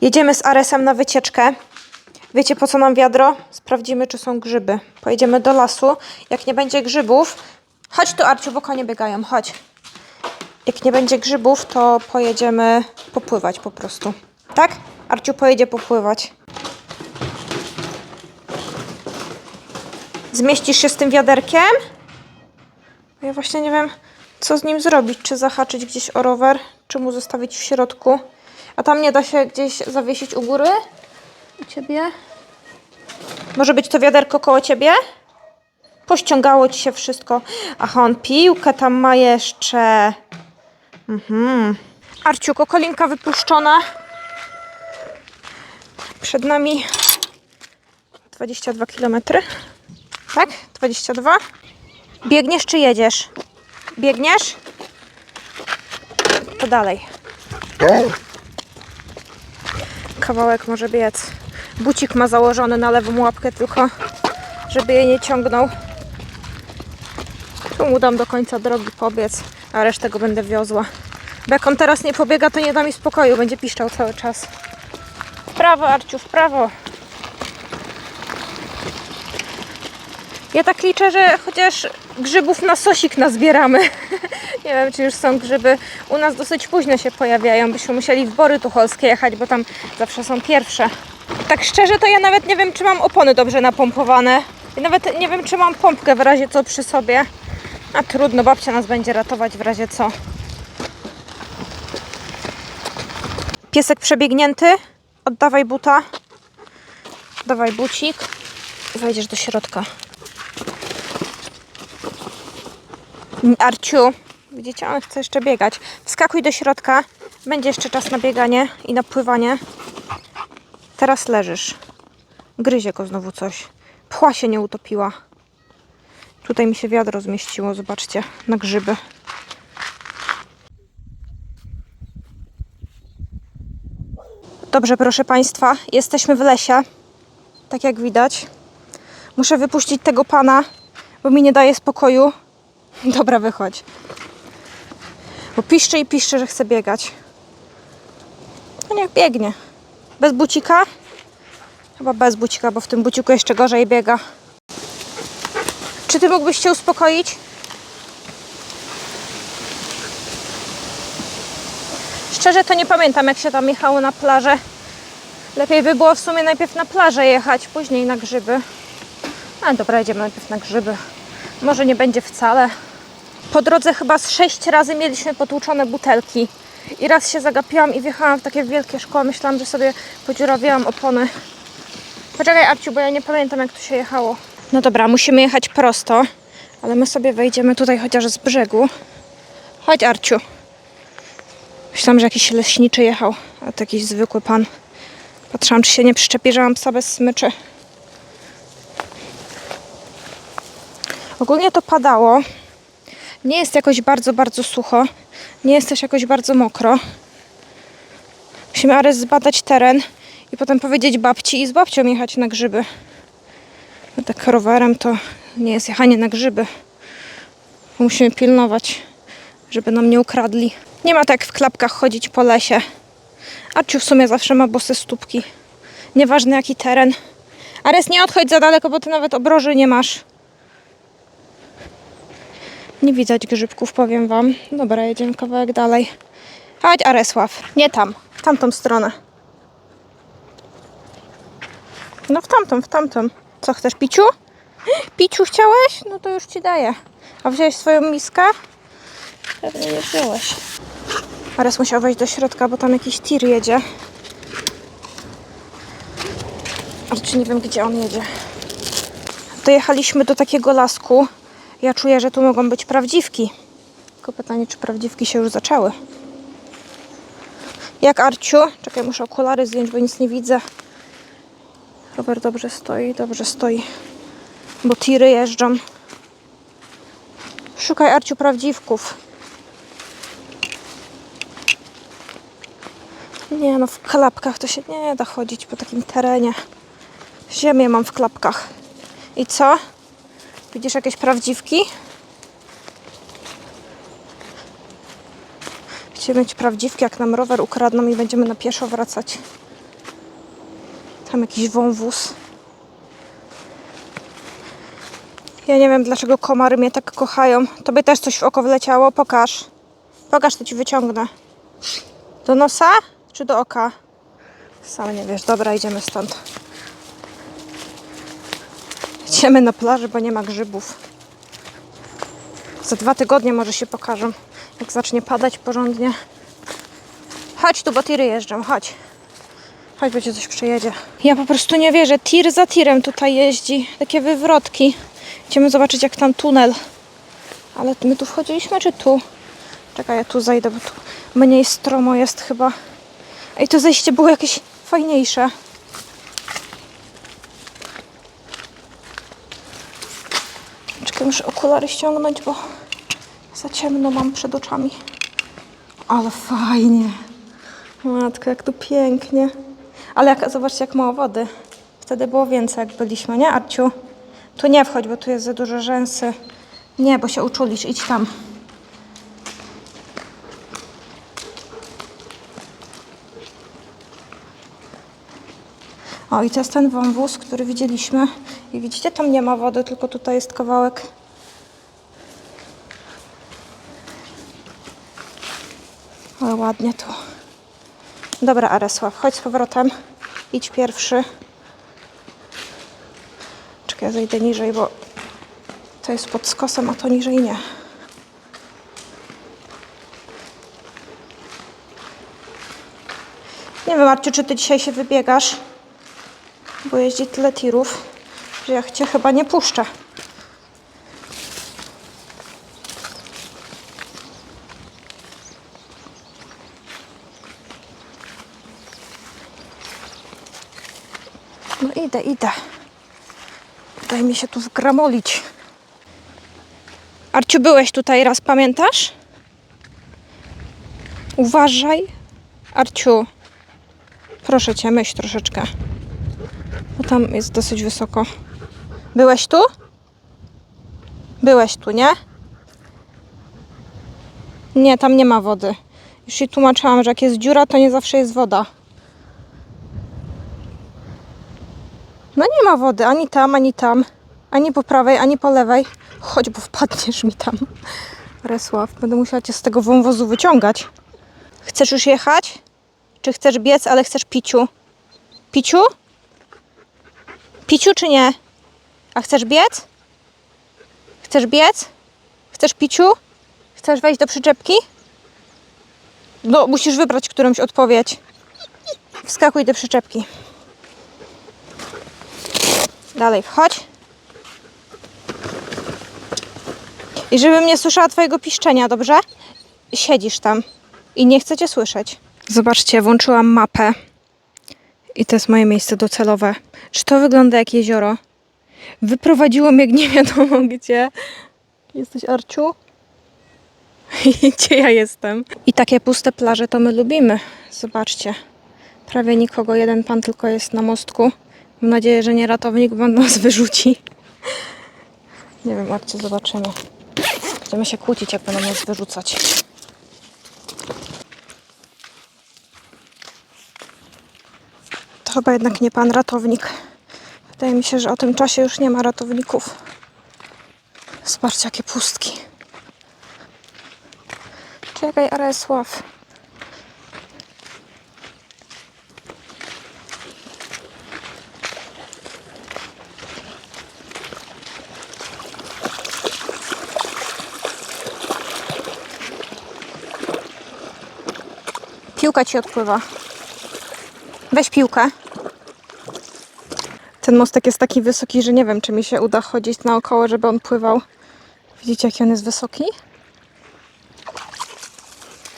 Jedziemy z Aresem na wycieczkę. Wiecie po co nam wiadro? Sprawdzimy, czy są grzyby. Pojedziemy do lasu. Jak nie będzie grzybów, chodź tu, Arciu, bo konie biegają, chodź. Jak nie będzie grzybów, to pojedziemy popływać po prostu. Tak? Arciu pojedzie popływać. Zmieścisz się z tym wiaderkiem? Ja właśnie nie wiem, co z nim zrobić. Czy zahaczyć gdzieś o rower, czy mu zostawić w środku. A tam nie da się gdzieś zawiesić u góry? U ciebie? Może być to wiaderko koło ciebie? Pościągało ci się wszystko. Ach, on piłkę tam ma jeszcze. Mhm. Arciu, okolinka wypuszczona. Przed nami 22 km. Tak? 22? Biegniesz czy jedziesz? Biegniesz? To dalej. Kawałek może biec. Bucik ma założony na lewą łapkę tylko, żeby jej nie ciągnął. Tu mu dam do końca drogi pobiec, a resztę go będę wiozła. Bo jak on teraz nie pobiega, to nie da mi spokoju, będzie piszczał cały czas. W prawo, Arciu, w prawo. Ja tak liczę, że chociaż grzybów na sosik nazbieramy. Nie wiem, czy już są grzyby. U nas dosyć późno się pojawiają. Byśmy musieli w Bory Tucholskie jechać, bo tam zawsze są pierwsze. Tak szczerze, to ja nawet nie wiem, czy mam opony dobrze napompowane. I nawet nie wiem, czy mam pompkę w razie co przy sobie. A trudno, babcia nas będzie ratować w razie co. Piesek przebiegnięty. Oddawaj buta. Dawaj bucik. Wejdziesz do środka. Arciu, widzicie, on chce jeszcze biegać. Wskakuj do środka. Będzie jeszcze czas na bieganie i na pływanie. Teraz leżysz. Gryzie go znowu coś. Pchła się nie utopiła. Tutaj mi się wiadro zmieściło, zobaczcie, na grzyby. Dobrze, proszę Państwa, jesteśmy w lesie. Tak jak widać. Muszę wypuścić tego pana, bo mi nie daje spokoju. Dobra, wychodź. Bo i piszczy, że chce biegać. No niech biegnie. Bez bucika? Chyba bez bucika, bo w tym buciku jeszcze gorzej biega. Czy ty mógłbyś się uspokoić? Szczerze to nie pamiętam, jak się tam jechało na plażę. Lepiej by było w sumie najpierw na plażę jechać, później na grzyby. A dobra, jedziemy najpierw na grzyby. Może nie będzie wcale. Po drodze chyba z sześć razy mieliśmy potłuczone butelki. I raz się zagapiłam i wjechałam w takie wielkie szkło. Myślałam, że sobie podziurawiałam opony. Poczekaj Arciu, bo ja nie pamiętam jak tu się jechało. No dobra, musimy jechać prosto. Ale my sobie wejdziemy tutaj chociaż z brzegu. Chodź Arciu. Myślałam, że jakiś leśniczy jechał, a to jakiś zwykły pan. Patrzyłam, czy się nie przyczepi, że mam psa bez smyczy. Ogólnie to padało. Nie jest jakoś bardzo, bardzo sucho. Nie jest też jakoś bardzo mokro. Musimy Ares zbadać teren i potem powiedzieć babci i z babcią jechać na grzyby. Bo tak rowerem to nie jest jechanie na grzyby. Musimy pilnować, żeby nam nie ukradli. Nie ma tak w klapkach chodzić po lesie. Arciu w sumie zawsze ma bose stópki. Nieważne jaki teren. Ares, nie odchodź za daleko, bo ty nawet obroży nie masz. Nie widać grzybków, powiem wam. Dobra, jedziemy kawałek dalej. Chodź, Aresław. Nie tam, w tamtą stronę. No w tamtą, w tamtą. Co chcesz, piciu? Piciu chciałeś? No to już ci daję. A wziąłeś swoją miskę? Pewnie nie wziąłeś. Ares musiał wejść do środka, bo tam jakiś tir jedzie. Ale czy nie wiem, gdzie on jedzie. Dojechaliśmy do takiego lasku. Ja czuję, że tu mogą być prawdziwki. Tylko pytanie, czy prawdziwki się już zaczęły. Jak Arciu? Czekaj, muszę okulary zdjąć, bo nic nie widzę. Robert dobrze stoi, dobrze stoi. Bo tiry jeżdżą. Szukaj Arciu prawdziwków. Nie no, w klapkach to się nie da chodzić po takim terenie. Ziemię mam w klapkach. I co? Widzisz jakieś prawdziwki? Chcemy mieć prawdziwki, jak nam rower ukradną i będziemy na pieszo wracać. Tam jakiś wąwóz. Ja nie wiem, dlaczego komary mnie tak kochają. Tobie też coś w oko wleciało? Pokaż. Pokaż, to ci wyciągnę. Do nosa czy do oka? Sam nie wiesz. Dobra, idziemy stąd. Idziemy na plażę, bo nie ma grzybów. Za dwa tygodnie może się pokażą, jak zacznie padać porządnie. Chodź tu, bo tiry jeżdżą, chodź. Chodź, bo cię coś przejedzie. Ja po prostu nie wierzę. Tir za tirem tutaj jeździ. Takie wywrotki. Idziemy zobaczyć, jak tam tunel. Ale my tu wchodziliśmy, czy tu? Czekaj, ja tu zejdę, bo tu mniej stromo jest chyba. Ej, to zejście było jakieś fajniejsze. Czekaj, muszę okulary ściągnąć, bo za ciemno mam przed oczami. Ale fajnie. Matko, jak tu pięknie. Ale jak, zobaczcie, jak mało wody. Wtedy było więcej, jak byliśmy, nie, Arciu? Tu nie wchodź, bo tu jest za dużo rzęsy. Nie, bo się uczulisz. Idź tam. O, i to jest ten wąwóz, który widzieliśmy. I widzicie, tam nie ma wody, tylko tutaj jest kawałek. Ale ładnie tu. Dobra, Aresław, chodź z powrotem. Idź pierwszy. Czekaj, ja zejdę niżej, bo to jest pod skosem, a to niżej nie. Nie wiem, Arciu, czy ty dzisiaj się wybiegasz? Bo jeździ tyle tirów, że ja cię chyba nie puszczę. No idę, idę. Daj mi się tu wgramolić. Arciu, byłeś tutaj raz, pamiętasz? Uważaj. Arciu, proszę cię, myśl troszeczkę. Bo tam jest dosyć wysoko. Byłeś tu? Byłeś tu, nie? Nie, tam nie ma wody. Już ci tłumaczyłam, że jak jest dziura, to nie zawsze jest woda. No nie ma wody ani tam, ani tam. Ani po prawej, ani po lewej. Chodź, bo wpadniesz mi tam. Resław, będę musiała cię z tego wąwozu wyciągać. Chcesz już jechać? Czy chcesz biec, ale chcesz piciu? Piciu? Piciu czy nie? A chcesz biec? Chcesz biec? Chcesz piciu? Chcesz wejść do przyczepki? No, musisz wybrać którąś odpowiedź. Wskakuj do przyczepki. Dalej, wchodź. I żebym nie słyszała twojego piszczenia, dobrze? Siedzisz tam i nie chcę cię słyszeć. Zobaczcie, włączyłam mapę. I to jest moje miejsce docelowe. Czy to wygląda jak jezioro? Wyprowadziło mnie nie wiadomo gdzie. Jesteś Arciu? gdzie ja jestem? I takie puste plaże to my lubimy. Zobaczcie. Prawie nikogo, jeden pan tylko jest na mostku. Mam nadzieję, że nie ratownik, bo on nas wyrzuci. Nie wiem, Arciu, zobaczymy. Będziemy się kłócić, jak będą nas wyrzucać. To chyba jednak nie pan ratownik. Wydaje mi się, że o tym czasie już nie ma ratowników. Zobaczcie, jakie pustki. Czekaj, Aresław. Piłka ci odpływa. Weź piłkę. Ten mostek jest taki wysoki, że nie wiem, czy mi się uda chodzić naokoło, żeby on pływał. Widzicie, jaki on jest wysoki?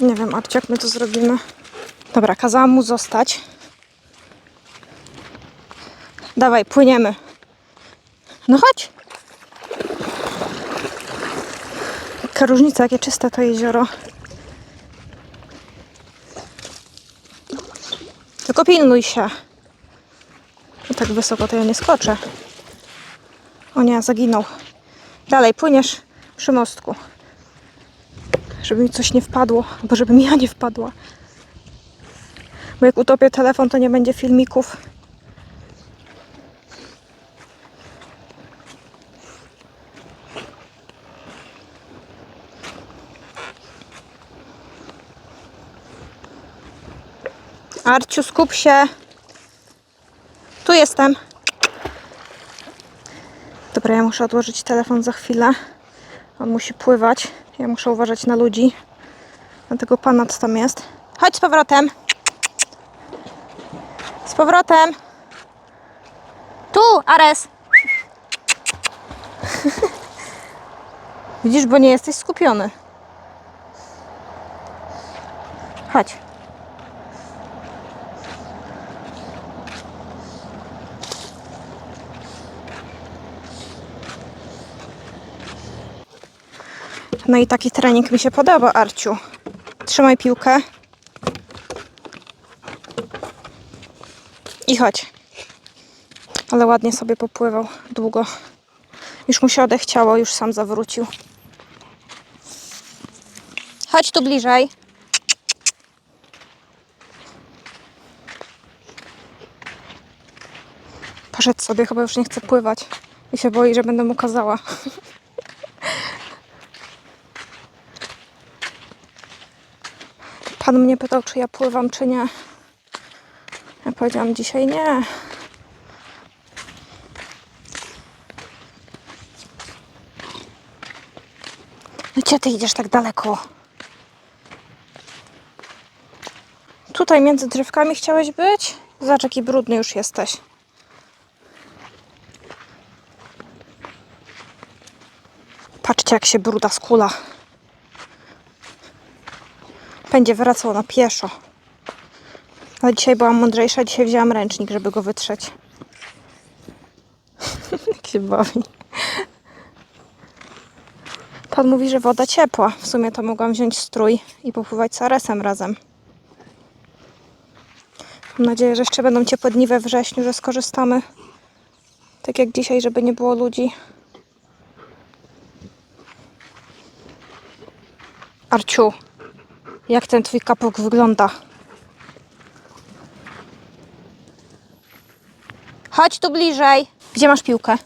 Nie wiem, Arcie, jak my to zrobimy. Dobra, kazałam mu zostać. Dawaj, płyniemy. No chodź. Jaka różnica, jakie czyste to jezioro. Tylko pilnuj się. Bo tak wysoko to ja nie skoczę. O nie, zaginął. Dalej, płyniesz przy mostku. Żeby mi coś nie wpadło, albo żeby mi ja nie wpadła. Bo jak utopię telefon, to nie będzie filmików. Arciu, skup się. Tu jestem. Dobra, ja muszę odłożyć telefon za chwilę. On musi pływać. Ja muszę uważać na ludzi. Na tego pana, co tam jest. Chodź z powrotem. Z powrotem. Tu, Ares. Widzisz, bo nie jesteś skupiony. Chodź. No i taki trening mi się podoba, Arciu. Trzymaj piłkę. I chodź. Ale ładnie sobie popływał długo. Już mu się odechciało, już sam zawrócił. Chodź tu bliżej. Poszedł sobie, chyba już nie chce pływać. I się boi, że będę mu kazała. Pan mnie pytał, czy ja pływam, czy nie. Ja powiedziałam dzisiaj nie. No gdzie ty idziesz tak daleko? Tutaj między drzewkami chciałeś być? Zobacz, jaki brudny już jesteś. Patrzcie, jak się bruda skula. Będzie wracał na pieszo. Ale dzisiaj byłam mądrzejsza, dzisiaj wzięłam ręcznik, żeby go wytrzeć. jak się bawi. Pan mówi, że woda ciepła. W sumie to mogłam wziąć strój i popływać z Aresem razem. Mam nadzieję, że jeszcze będą ciepłe dni we wrześniu, że skorzystamy. Tak jak dzisiaj, żeby nie było ludzi. Arciu, jak ten twój kapok wygląda? Chodź tu bliżej. Gdzie masz piłkę?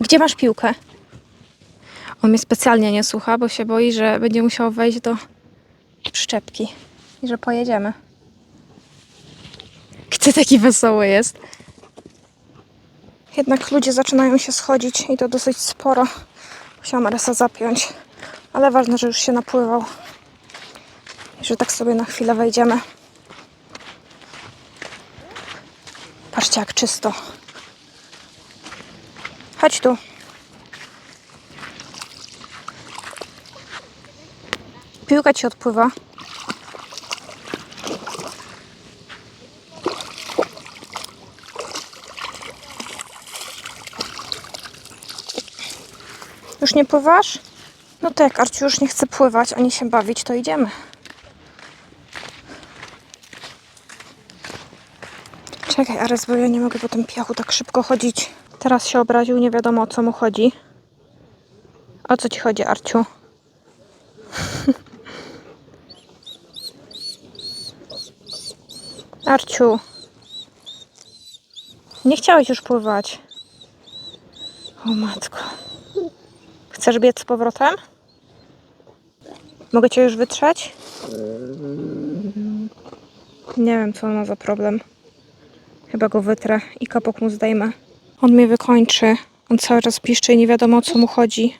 Gdzie masz piłkę? On mnie specjalnie nie słucha, bo się boi, że będzie musiał wejść do przyczepki i że pojedziemy. Gdy taki wesoły jest. Jednak ludzie zaczynają się schodzić i to dosyć sporo. Musiałam Aresa zapiąć. Ale ważne, że już się napływał. Że tak sobie na chwilę wejdziemy. Patrzcie, jak czysto. Chodź tu. Piłka ci odpływa. Już nie pływasz? No tak, Arciu już nie chce pływać ani się bawić, to idziemy. Czekaj, Ares, bo ja nie mogę po tym piachu tak szybko chodzić. Teraz się obraził, nie wiadomo o co mu chodzi. O co ci chodzi, Arciu? Arciu. Nie chciałeś już pływać. O matko. Chcesz biec z powrotem? Mogę cię już wytrzeć? Nie wiem, co ma za problem. Chyba go wytrę i kapok mu zdejmę. On mnie wykończy. On cały czas piszczy i nie wiadomo o co mu chodzi.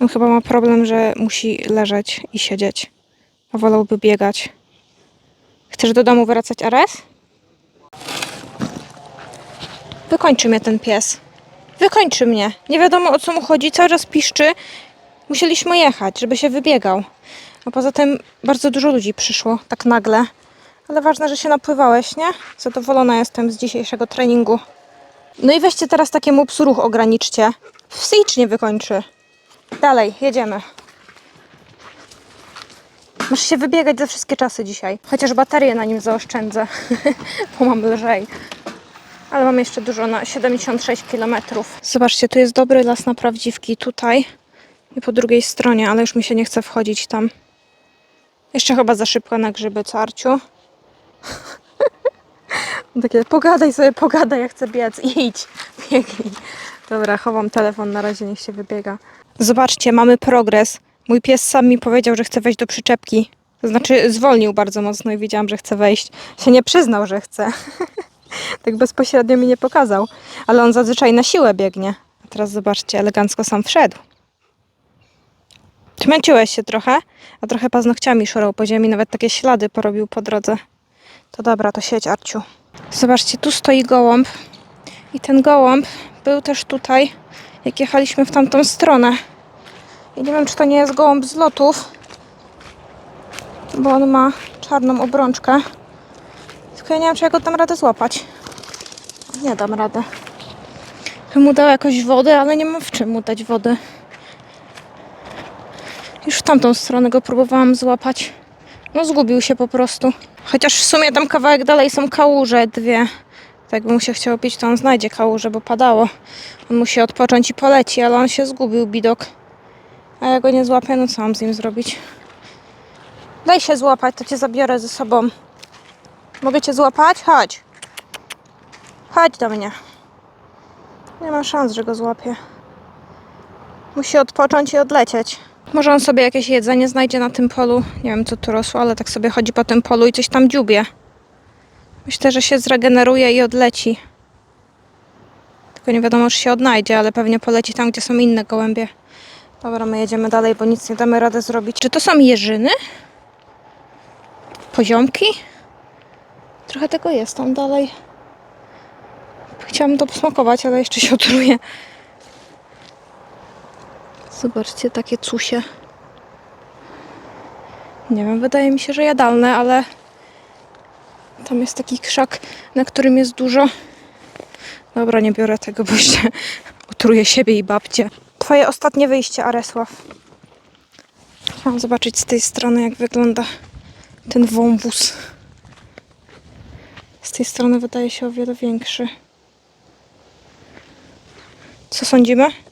On chyba ma problem, że musi leżeć i siedzieć. A wolałby biegać. Chcesz do domu wracać, Ares? Wykończy mnie ten pies. Wykończy mnie. Nie wiadomo o co mu chodzi, cały czas piszczy. Musieliśmy jechać, żeby się wybiegał. A poza tym bardzo dużo ludzi przyszło tak nagle. Ale ważne, że się napływałeś, nie? Zadowolona jestem z dzisiejszego treningu. No i weźcie teraz takiemu psu ruch ograniczcie. Wsyjcz nie wykończy. Dalej, jedziemy. Masz się wybiegać za wszystkie czasy dzisiaj. Chociaż baterię na nim zaoszczędzę, bo mam lżej. Ale mam jeszcze dużo na 76 km. Zobaczcie, tu jest dobry las na prawdziwki. Tutaj i po drugiej stronie, ale już mi się nie chce wchodzić tam. Jeszcze chyba za szybko na grzyby, co Arciu? Takie, pogadaj sobie, pogadaj, ja chcę biec. Idź, biegnij. Dobra, chowam telefon, na razie niech się wybiega. Zobaczcie, mamy progres. Mój pies sam mi powiedział, że chce wejść do przyczepki. To znaczy zwolnił bardzo mocno i wiedziałam, że chce wejść. Się nie przyznał, że chce. tak bezpośrednio mi nie pokazał. Ale on zazwyczaj na siłę biegnie. A teraz zobaczcie, elegancko sam wszedł. Zmęczyłeś się trochę, a trochę paznokciami szorał po ziemi, nawet takie ślady porobił po drodze. To dobra, to siedź, Arciu. Zobaczcie, tu stoi gołąb. I ten gołąb był też tutaj, jak jechaliśmy w tamtą stronę. I nie wiem, czy to nie jest gołąb z lotów, bo on ma czarną obrączkę. Tylko ja nie wiem, czy ja go dam radę złapać. Nie dam radę. Bym mu dał jakąś wodę, ale nie mam w czym mu dać wody. Już w tamtą stronę go próbowałam złapać. No zgubił się po prostu. Chociaż w sumie tam kawałek dalej są kałuże dwie. Tak by mu się chciało pić, to on znajdzie kałuże, bo padało. On musi odpocząć i poleci, ale on się zgubił, bidok. A ja go nie złapię, no co mam z nim zrobić? Daj się złapać, to cię zabiorę ze sobą. Mogę cię złapać? Chodź. Chodź do mnie. Nie ma szans, że go złapię. Musi odpocząć i odlecieć. Może on sobie jakieś jedzenie znajdzie na tym polu. Nie wiem, co tu rosło, ale tak sobie chodzi po tym polu i coś tam dziubie. Myślę, że się zregeneruje i odleci. Tylko nie wiadomo, czy się odnajdzie, ale pewnie poleci tam, gdzie są inne gołębie. Dobra, my jedziemy dalej, bo nic nie damy rady zrobić. Czy to są jeżyny? Poziomki? Trochę tego jest tam dalej. Chciałam to posmakować, ale jeszcze się otruję. Zobaczcie, takie cusie. Nie wiem, wydaje mi się, że jadalne, ale tam jest taki krzak, na którym jest dużo. Dobra, nie biorę tego, bo jeszcze utruję siebie i babcię. Twoje ostatnie wyjście, Aresław. Chciałam zobaczyć z tej strony, jak wygląda ten wąwóz. Z tej strony wydaje się o wiele większy. Co sądzimy?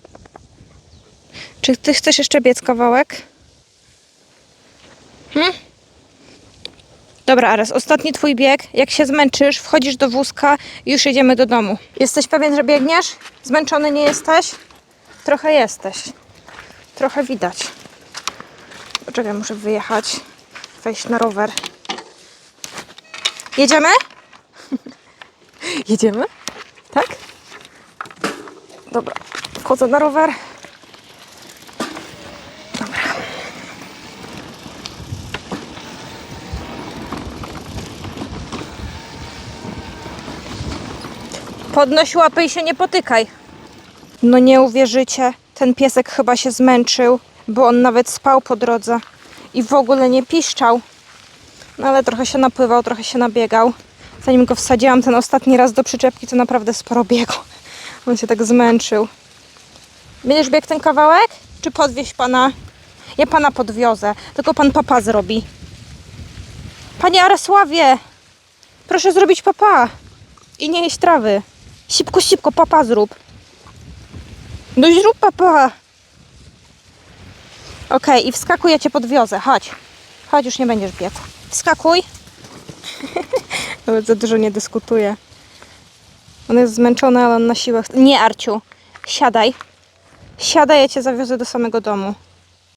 Czy ty chcesz jeszcze biec kawałek? Hmm? Dobra, Ares, ostatni twój bieg. Jak się zmęczysz, wchodzisz do wózka i już jedziemy do domu. Jesteś pewien, że biegniesz? Zmęczony nie jesteś? Trochę jesteś. Trochę widać. Poczekaj, muszę wyjechać. Wejść na rower. Jedziemy? Jedziemy? Tak? Dobra. Wchodzę na rower. Podnoś łapy i się nie potykaj. No nie uwierzycie, ten piesek chyba się zmęczył, bo on nawet spał po drodze i w ogóle nie piszczał. No ale trochę się napływał, trochę się nabiegał. Zanim go wsadziłam ten ostatni raz do przyczepki, to naprawdę sporo biegł. On się tak zmęczył. Będziesz biegł ten kawałek? Czy podwieźć pana? Ja pana podwiozę, tylko pan papa zrobi. Panie Aresławie, proszę zrobić papa i nie jeść trawy. Szybko, szybko, papa zrób. No zrób papa. Okej, i wskakuj, ja cię podwiozę. Chodź. Chodź, już nie będziesz biec. Wskakuj. Nawet za dużo nie dyskutuje. On jest zmęczony, ale on na siłach. Nie, Arciu. Siadaj. Siadaj, ja cię zawiozę do samego domu.